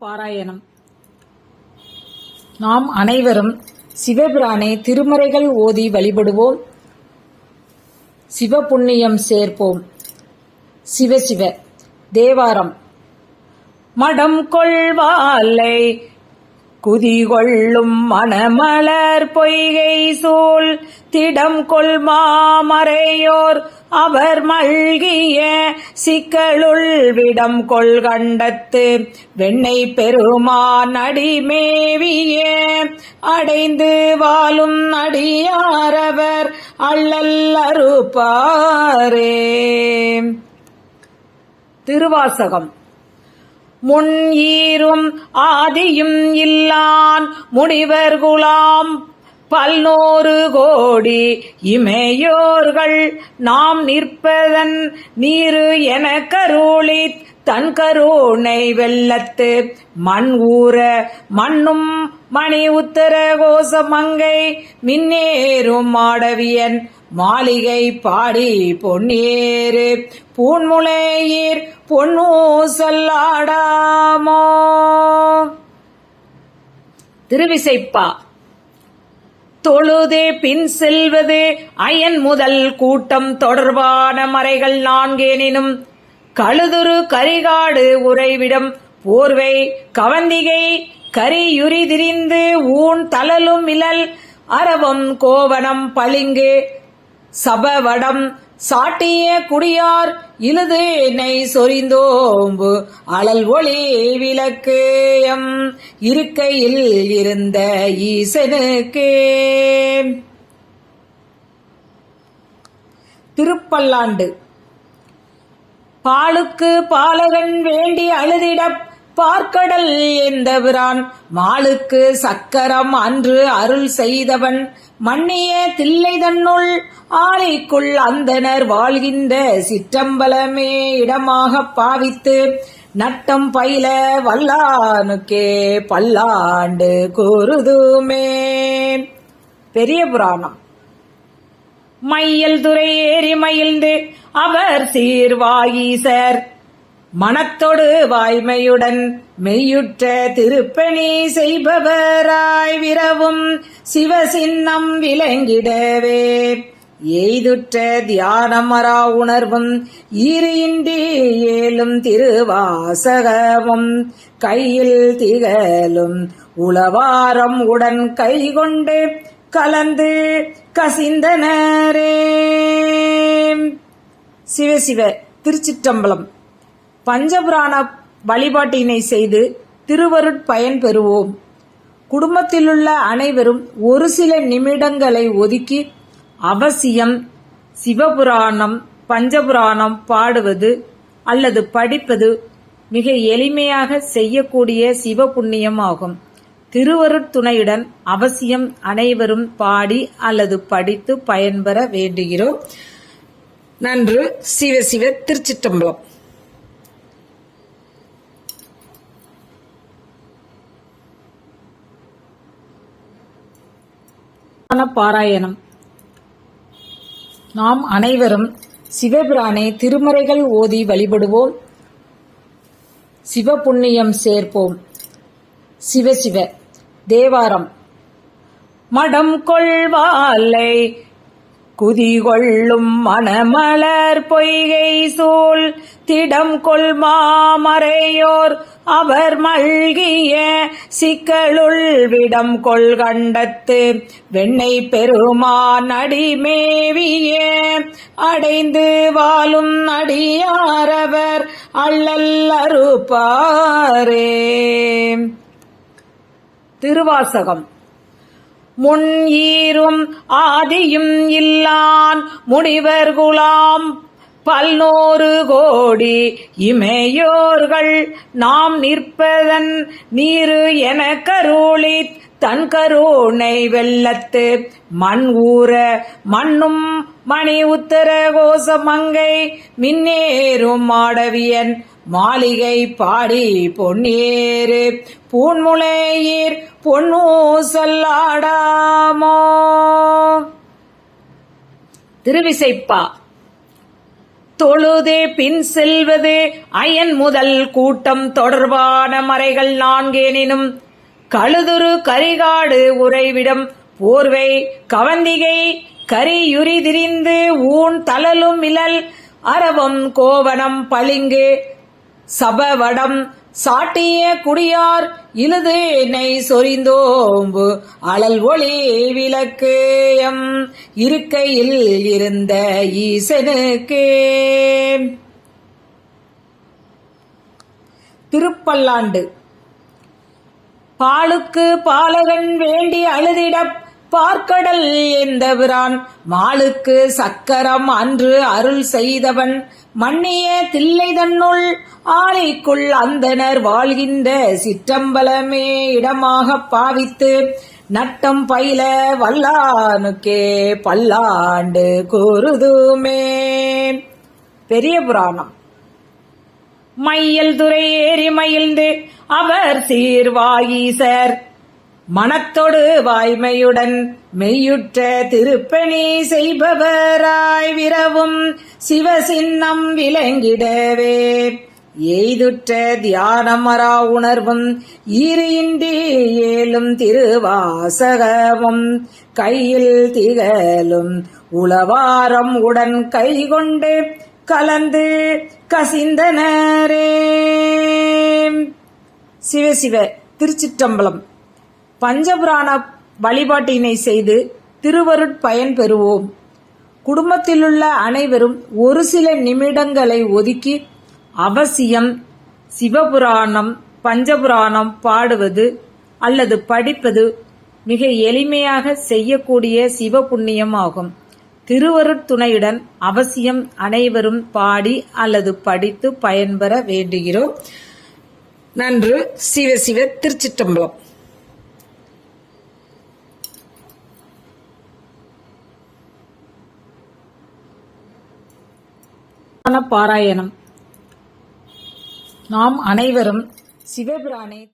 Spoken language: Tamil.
பாராயணம். நாம் அனைவரும் சிவபிரானை திருமறைகள் ஓதி வழிபடுவோம். சிவபுண்ணியம் சேர்ப்போம். சிவ சிவ தேவாரம். மடம் கொள்வாலை குதிகொள்ளும் மணமலர் பொய்கை சூழ் திடம் கொள் மாமறையோர். அவர் மல்கிய சிக்கலுள் விடம் கொள் கண்டத்து வெண்ணை பெருமான் அடிமேவிய. அடைந்து வாழும் அடியாரவர் அள்ளல் அறுப்பாரே. திருவாசகம். முன் ஈரும் ஆதியும் இல்லான் முனிவர் குலாம். பல்நூறு கோடி இமையோர்கள் நாம் நிற்பதன் நீரு என கருளி தன் கருணை வெள்ளத்து மண் ஊற மண்ணும் மணி உத்தர கோசமங்கை மின்னேறும் மாடவியன் மாளிகை பாடி பொன்னேறு பூன்முளையீர் பொன்னூசல்லாடாமோ. திருவிசைப்பா. தொழுதே பின் செல்வது அயன் முதல் கூட்டம் தொடர்பான மறைகள் நான்கேனினும் கழுதுரு கரிகாடு உறைவிடம் போர்வை கவந்திகை கரியுரி திரிந்து ஊன் தளலும் இழல் அரவம் கோவனம் பளிங்கு சபவடம் சாட்டிய குடியார் இழுது நெய் சொரிந்தோம்பு. அழல் ஒளி விளக்கு எம் இருக்கையில் இருந்த ஈசனுக்கே. திருப்பல்லாண்டு. பாலுக்கு பாலகன் வேண்டி அழுதிடப் பார்க்கடல் எந்தவிரான் மாளுக்கு சக்கரம் அன்று அருள் செய்தவன். மன்னிய தில்லை தன்னுள் ஆலைக்குள் அந்தனர் வாழ்கின்ற சிற்றம்பலமே இடமாக பாவித்து நட்டம் பயில வல்லானுக்கே பல்லாண்டு கூறுதுமே. பெரிய புராணம். மையல் துறை ஏறி மயில்ந்து அவர் சீர்வாயீசர் மனத்தொடு வாய்மையுடன் மெய்யுற்ற திருப்பணி செய்பவராய் விரவும் சிவசின்னம் விளங்கிடவே. எய்துற்ற தியானமரா உணர்வும் ஈரின்றி ஏலும் திருவாசகமும் கையில் திகழும் உளவாரம் உடன் கைகொண்டு கலந்து கசிந்தனரே. சிவசிவ திருச்சிற்றம்பலம். பஞ்சபுராண வழிபாட்டினை செய்து திருவருட்பயன் பெறுவோம். குடும்பத்திலுள்ள அனைவரும் ஒரு சில நிமிடங்களை ஒதுக்கி அவசியம் சிவபுராணம் பஞ்சபுராணம் பாடுவது அல்லது படிப்பது மிக எளிமையாக செய்யக்கூடிய சிவ புண்ணியம் ஆகும். திருவருட்துணையுடன் அவசியம் அனைவரும் பாடி அல்லது படித்து பயன்பெற வேண்டுகிறோம். நன்று. சிவ சிவ திருச்சிட்டம்பலம் பாராயணம். நாம் அனைவரும் சிவபிரானை திருமறைகள் ஓதி வழிபடுவோம். சிவபுண்ணியம் சேர்ப்போம். சிவ சிவ தேவாரம். மடம் கொள்வாலை குதிகொள்ளும் மணமலர் பொய்கை சூழ் திடம் கொள் மாமறையோர் அவர் மல்கிய சிக்கலுள் விடம் கொள் கண்டத்து வெண்ணை பெருமான் அடிமேவிய அடைந்து வாழும் அடியாரவர் அள்ளல் அறுப்பாரே திருவாசகம். முன் ஈரும் ஆதியும் இல்லான் முனிவர் குலாம் பல்நூறு கோடி இமையோர்கள் நாம் நிற்பதன் நீரு என கருளி தன் கருணை வெள்ளத்து மண் ஊற மண்ணும் மணி உத்தர கோசமங்கை மின்னேறும் மாடவியன் மாளிகை பாடி பொன்னேறு பூன்முளையீர் பொன்னூசல்லாடாமோ. திருவிசைப்பா. தொழுதே பின் செல்வது அயன் முதல் கூட்டம் தொடர்பான மறைகள் நான்கேனினும் கழுதுரு கரிகாடு உறைவிடம் போர்வை கவந்திகை கரியுரி திரிந்து ஊன் தளலும் இழல் அரவம் கோவனம் பளிங்கு சபவடம் சாட்டிய குடியார் இழுது என்னை சொரிந்தோம்பு. அழல் ஒளி விளக்கு எம். இருக்கையில் இருந்த ஈசனுக்கே. திருப்பல்லாண்டு. பாலுக்கு பாலகன் வேண்டி அழுதிடப் பார்க்கடல் எந்தவிரான்? மாலுக்கு சக்கரம் அன்று அருள் செய்தவன் மன்னிய தில்லை தன்னுள் ஆலைக்குள் அந்தனர் வாழ்கின்ற சிற்றம்பலமே இடமாகப் பாவித்து நட்டம் பயில வல்லானுக்கே பல்லாண்டு கூறுதுமே. பெரிய புராணம். மையல் துறை ஏறி மயில்ந்து அவர் சீர்வாயீசர் மனத்தொடு வாய்மையுடன் மெய்யுற்ற திருப்பணி செய்பவராய் விரவும் சிவசின்னம் விளங்கிடவே. எய்துற்ற தியானமரா உணர்வும் ஈரின்றி ஏலும் திருவாசகமும். கையில் திகழும் உளவாரம் உடன் கைகொண்டு கலந்து கசிந்தனரே. சிவசிவ திருச்சிற்றம்பலம். பஞ்சபுராண வழிபாட்டினை செய்து திருவருட்பயன் பெறுவோம். குடும்பத்திலுள்ள அனைவரும் ஒரு சில நிமிடங்களை ஒதுக்கி அவசியம் சிவபுராணம் பஞ்சபுராணம் பாடுவது அல்லது படிப்பது மிக எளிமையாக செய்யக்கூடிய சிவ புண்ணியம் ஆகும். திருவருட்துணையுடன் அவசியம் அனைவரும் பாடி அல்லது படித்து பயன்பெற வேண்டுகிறோம். நன்று சிவ சிவ திருச்சிட்டம்பலம் பாராயணம். நாம் அனைவரும் சிவபிரானே